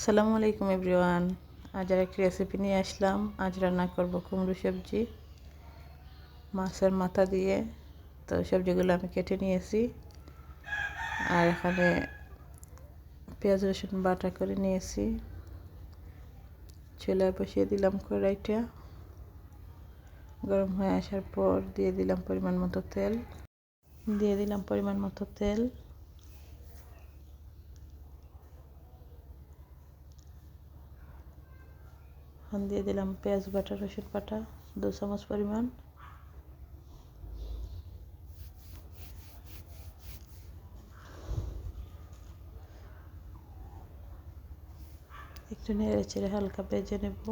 আসসালামু আলাইকুম এভরিওয়ান। আজ আর একটি রেসিপি নিয়ে আসলাম। আজ রান্না করব কুমড়ো সবজি, মাছের মাথা দিয়ে। তো সবজিগুলো আমি কেটে নিয়েছি। আর এখানে পেঁয়াজ, রসুন বাটা করে নিয়েছি। চুলায় বসিয়ে দিলাম কড়াইটা। গরম হয়ে আসার পর দিয়ে দিলাম পরিমাণ মতো তেল। দিয়ে দিলাম পরিমাণ মতো তেল। এখন দিয়ে দিলাম পেঁয়াজ বাটা, রসুন বাটা, দু চামচ পরিমাণ। একটু নেড়ে চেড়ে হালকা ভেজে নেব।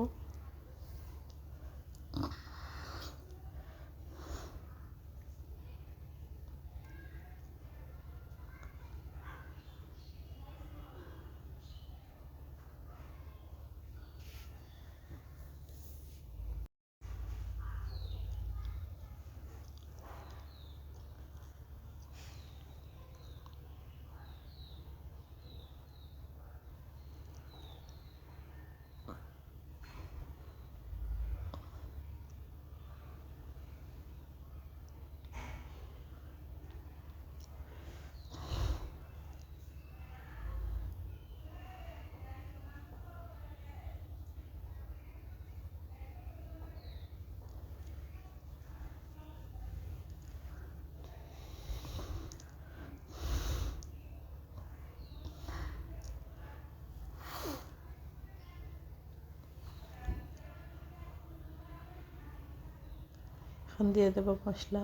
এখন দিয়ে দেবো মশলা।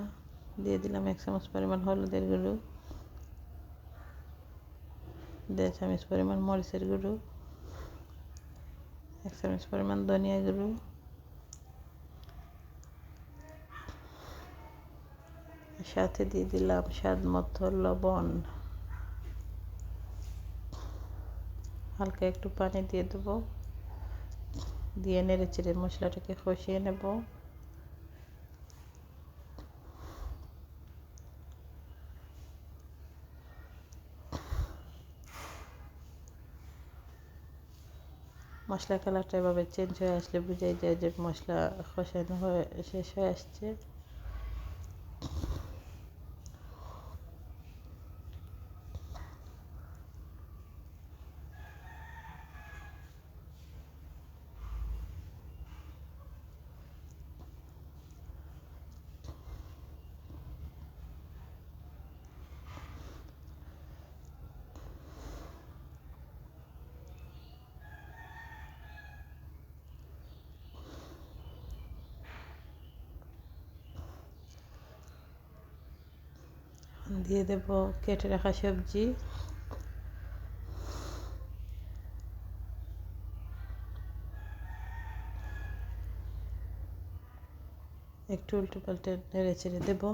দিয়ে দিলাম এক চামচ পরিমাণ হলুদের গুঁড়ো। দেড় চামচ পরিমাণ মরিচের গুঁড়ো। এক চামচ পরিমাণ ধনিয়া গুঁড়ো। সাথে দিয়ে দিলাম স্বাদ মতো লবণ। হালকা একটু পানি দিয়ে দেবো। দিয়ে নেড়ে চেড়ে মশলাটাকে কষিয়ে নেব। মশলা কালারটা এভাবে চেঞ্জ হয়ে আসলে বুঝাই যায় যে মশলা কষানো হয়ে, শেষ হয়ে আসছে। দিয়ে দেব কেটে রাখা সবজি। একটু উল্টো পাল্টে নেড়ে চেড়ে দেবো।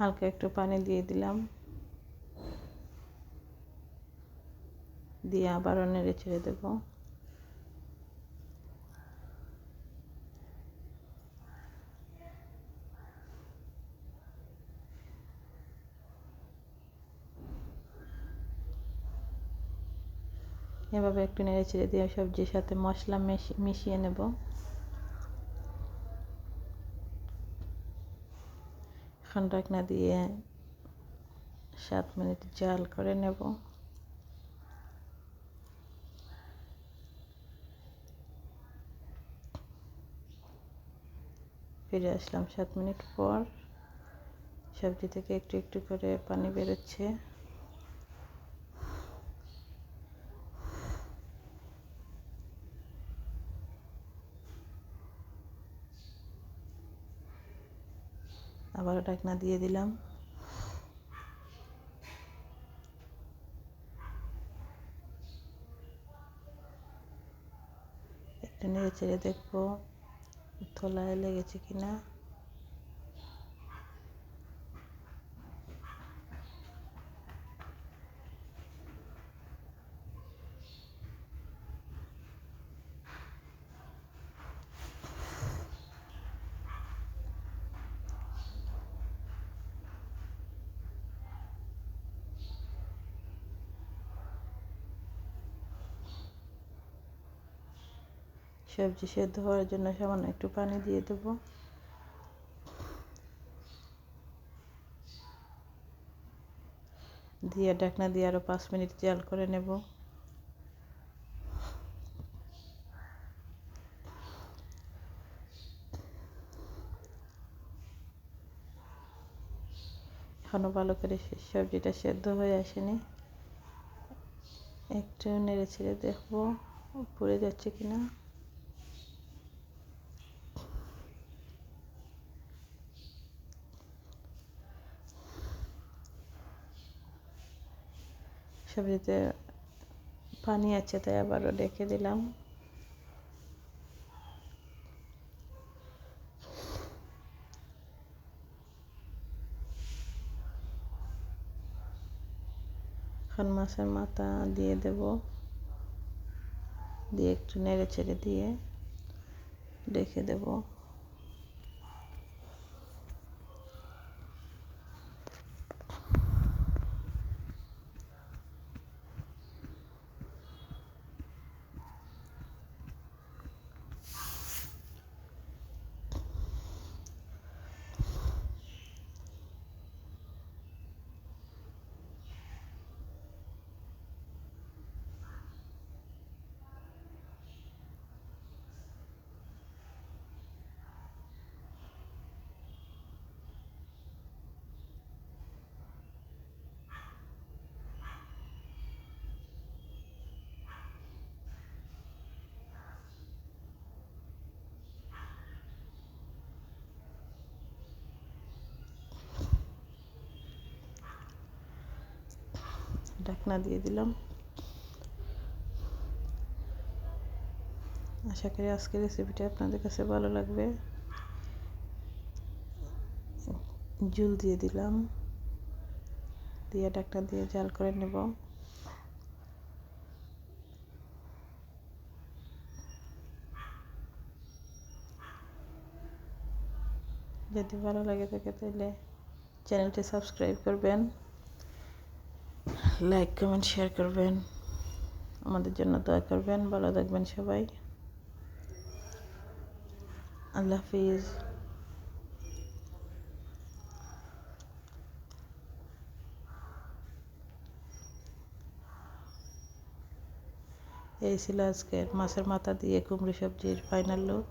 হালকা একটু পানি দিয়ে দিলাম। দিয়ে আবারও নেড়ে ছেড়ে দেবো। এভাবে একটু নেড়ে ছেড়ে দিয়ে সবজির সাথে মশলা মিশিয়ে নেব। এখন ঢাকনা দিয়ে সাত মিনিট জাল করে নেব। ফিরে আসলাম সাত মিনিট পর। সবজি থেকে একটু একটু করে পানি বেরোচ্ছে। আবারও ঢাকনা দিয়ে দিলাম। একটু নেড়ে চেড়ে দেখব থলায় লেগেছে কিনা। সবজি সেদ্ধ হওয়ার জন্য সামান্য একটু পানি দিয়ে দেব। দিয়ে ঢাকনা দিয়ে আরও পাঁচ মিনিট জাল করে নেব। এখনও ভালো করে সবজিটা সেদ্ধ হয়ে আসেনি। একটু নেড়ে ছেড়ে দেখব পুড়ে যাচ্ছে কিনা। সবজিতে পানি আছে, তাই আবারও ডেকে দিলাম। এখন মাছের মাথা দিয়ে দেব। দিয়ে একটু নেড়ে ছেড়ে দিয়ে ডেকে দেব। ঢাকনা দিয়ে দিলাম। আশা করি আজকের রেসিপিটা আপনাদের কাছে ভালো লাগবে। জুল দিয়ে দিলাম। দিয়ে ঢাকনা দিয়ে জাল করে নেব। যদি ভালো লাগে থাকে তাহলে চ্যানেলটি সাবস্ক্রাইব করবেন। লাইক কমেন্ট শেয়ার করবেন আমাদের জন্য দয়া করবেন, ভালো থাকবেন সবাই। আল্লাহ হাফিজ। এই ছিল আজকের মাছের মাথা দিয়ে কুমড়ো সবজির ফাইনাল লুক